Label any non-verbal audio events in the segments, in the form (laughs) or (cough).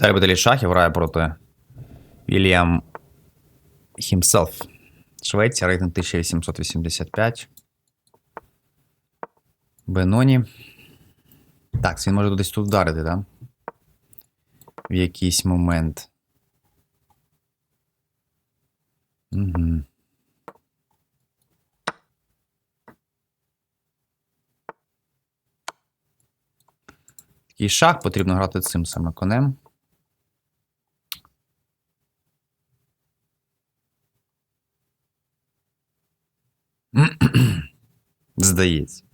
Віталій Баталій Шахів грає проти Вільям Himself. Швеція, рейтинг 1885. Беноні. Так, він може десь тут вдарити, так? В якийсь момент. Угу. Такий шах потрібно грати цим саме конем. Здається.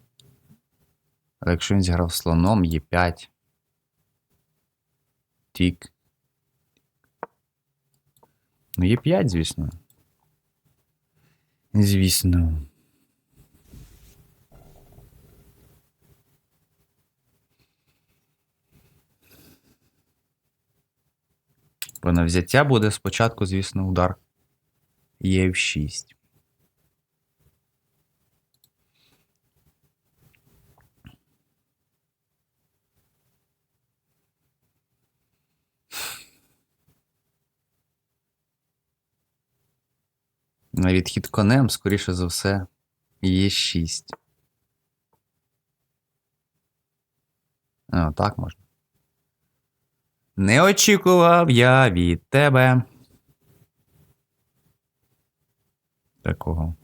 Але якщо він зіграв слоном, є 5. Тік. Ну, є 5, звісно. Звісно. Бо на взяття буде спочатку, звісно, удар є в 6. На відхід конем, скоріше за все, є 6. А, так можна. Не очікував я від тебе. Такого.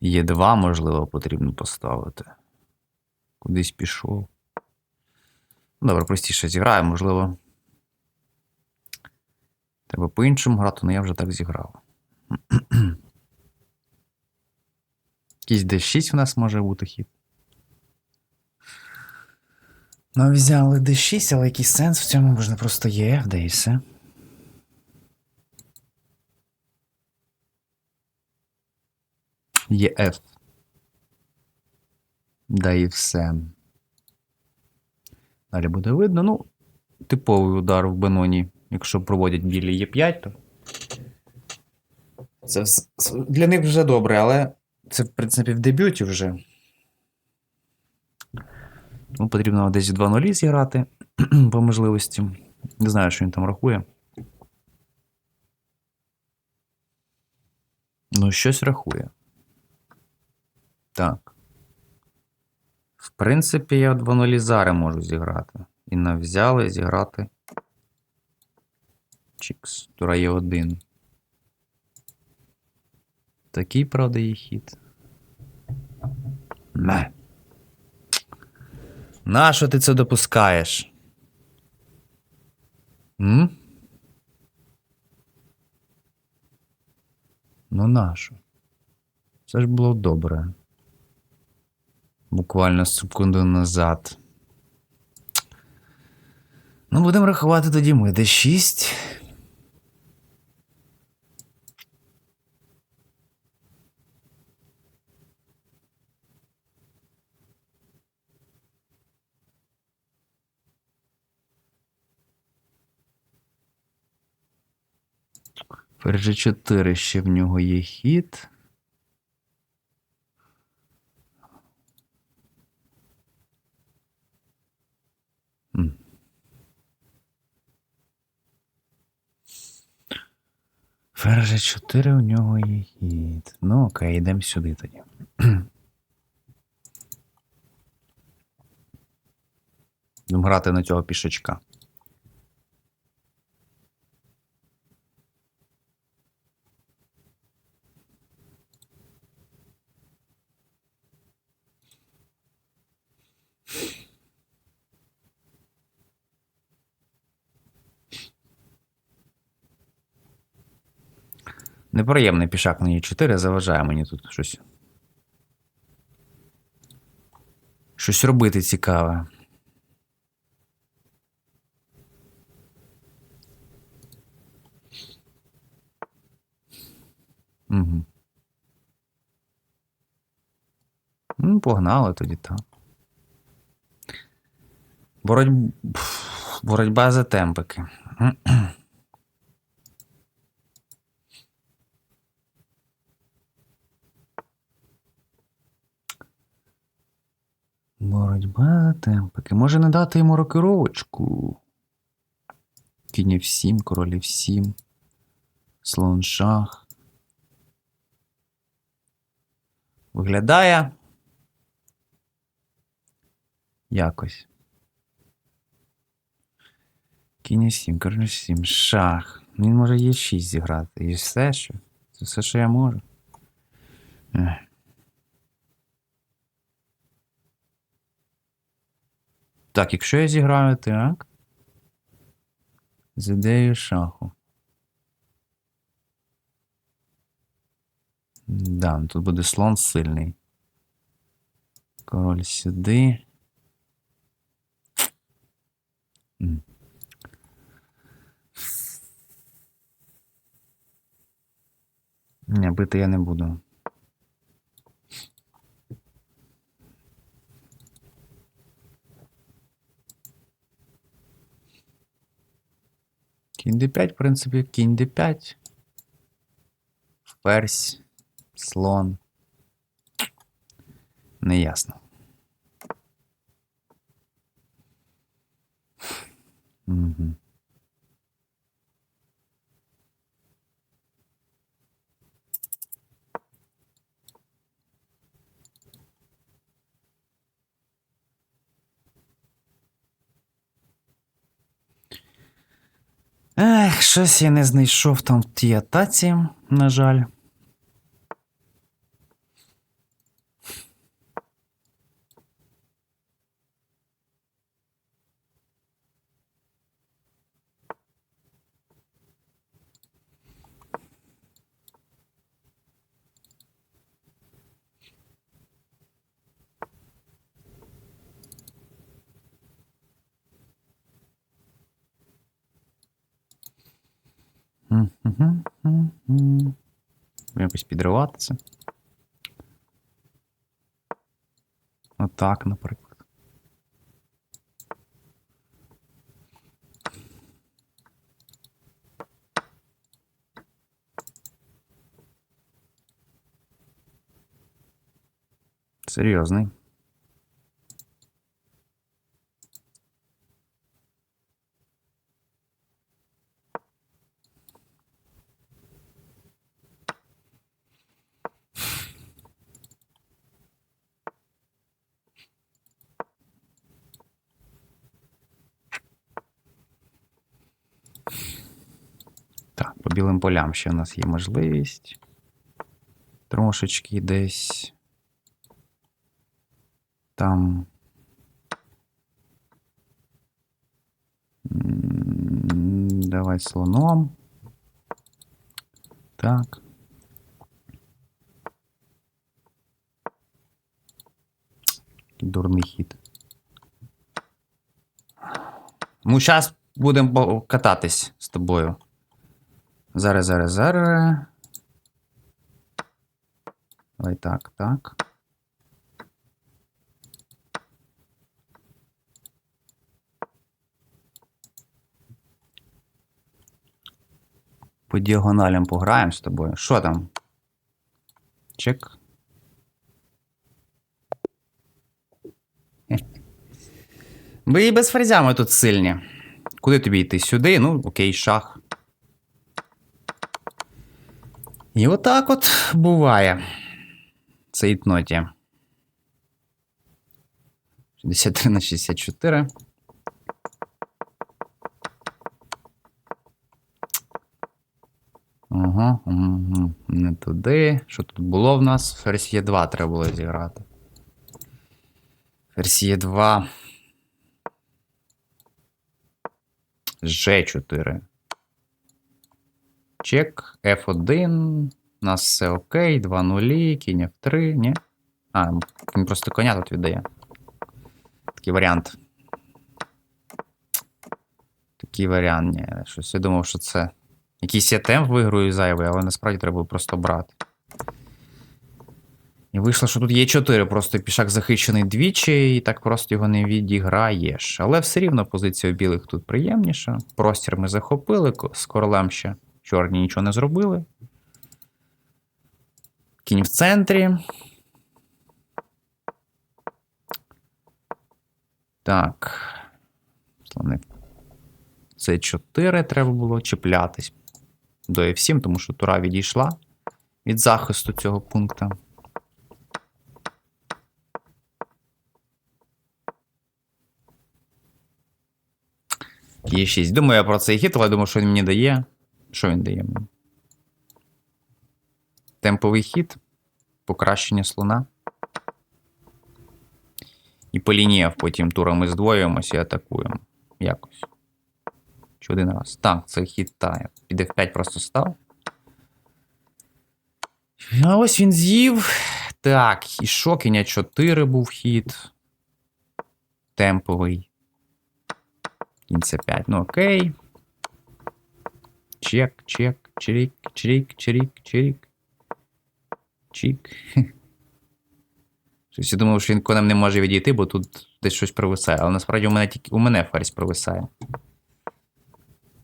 Є два, можливо, потрібно поставити. Кудись пішов. Добре, простіше зіграю, можливо. Треба по-іншому грати, але я вже так зіграв. (clears throat) Якийсь D6 у нас може бути хід. Ну, взяли D6, але якийсь сенс в цьому можна просто є, де і все. Є F. Да і все. Далі буде видно. Ну, типовий удар в Беноні. Якщо проводять білі Е5, то. Це для них вже добре, але це, в принципі, в дебюті вже. Ну, потрібно десь 2 нулі зіграти (clears throat) по можливості. Не знаю, що він там рахує. Ну, щось рахує. Так. В принципі, я 2 нулі зараз можу зіграти. І навзяли зіграти. Чікс. Тура є один. Такий, правда, є хід. Ме. Нащо ти це допускаєш? М? Ну нащо? Це ж було добре. Буквально секунду назад. Ну, будемо рахувати тоді ми D6. Ферзь 4 ще в нього є хід. М. Ферзь 4 у нього є хід. Ну, окей, йдемо сюди тоді. Будемо грати на цього пішачка. Неприємний пішак на Е4 заважає мені тут щось. Щось робити цікаве. Угу. Ну, погнали тоді так. Боротьб... Боротьба за темпики. Боротьба темпики. Може не дати йому рокировочку. Кінь F7, король F7. Слон шах. Виглядає. Якось. Кінь F7, король F7, шах. Він може Е6 зіграти. І все, що. Це все, що я можу. Ех. Так, якщо я зіграю так. З ідеєю шаху. Да, ну тут буде слон сильний. Король сюди. Ні, бити я не буду. Кінь d5, в принципі, кінь d5. Ферзь, слон. Неясно. Угу. Ех, щось я не знайшов там в тій атаці, на жаль. Якось підривати це. Отак, наприклад. Серйозний. Білим полям ще у нас є можливість. Трошечки десь. Там. Давай слоном. Так. Дурний хід. Ну, зараз будемо кататись з тобою. Зараз, зараз, зараз. Давай так, так. По діагоналям пограємо з тобою. Що там? Чек. Ви і без ферзями тут сильні. Куди тобі йти? Сюди? Ну, окей, шах. І отак от буває. Це ноті. 63 на 64. Ага, угу. Не туди. Що тут було в нас? Ферзь є 2 треба було зіграти. Ферзь є 2. Ж4. Чек. F1. У нас все окей. 2 нулі, кінь F3, ні? А, він просто коня тут віддає. Такий варіант. Такий варіант, ні. Щось я думав, що це. Якийсь я темп виграю зайвий, але насправді треба просто брати. І вийшло, що тут є 4, просто пішак захищений двічі, і так просто його не відіграєш. Але все рівно позиція у білих тут приємніша. Простір ми захопили, з королем ще чорні нічого не зробили. Кінь в центрі. Так. Слони. Це 4 треба було чіплятись до F7, тому що тура відійшла від захисту цього пункту. Є 6. Думаю я про цей хід, але думаю, що він мені дає. Що він дає мені? Темповий хід, покращення слона. І по потім турами здвоюємося і атакуємо. Якось. Чи один раз. Так, це хід тає. Під F5 просто став. А ось він з'їв. Так, і що, кіння 4 був хід. Темповий. Кінця 5. Ну окей. Чек, чек, чирік, чирік, чирік, чирік. Чік. (laughs) Щось я думав, що він конем не може відійти, бо тут десь щось провисає. Але насправді у мене тільки у мене ферзь провисає.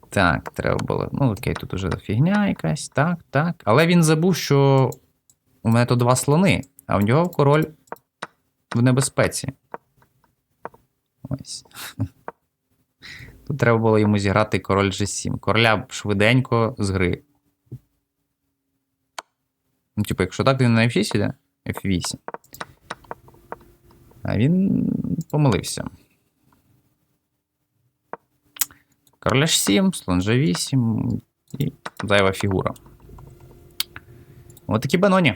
Так, треба було. Ну, окей, тут уже фігня якась. Так, так. Але він забув, що у мене тут два слони, а у нього король в небезпеці. Ось. (laughs) Треба було йому зіграти король G7. Короля швиденько з гри. Ну, типу, якщо так, він на F6 іде? F8. А він помилився. Король H7, слон G8 і зайва фігура. Ось такі баноні.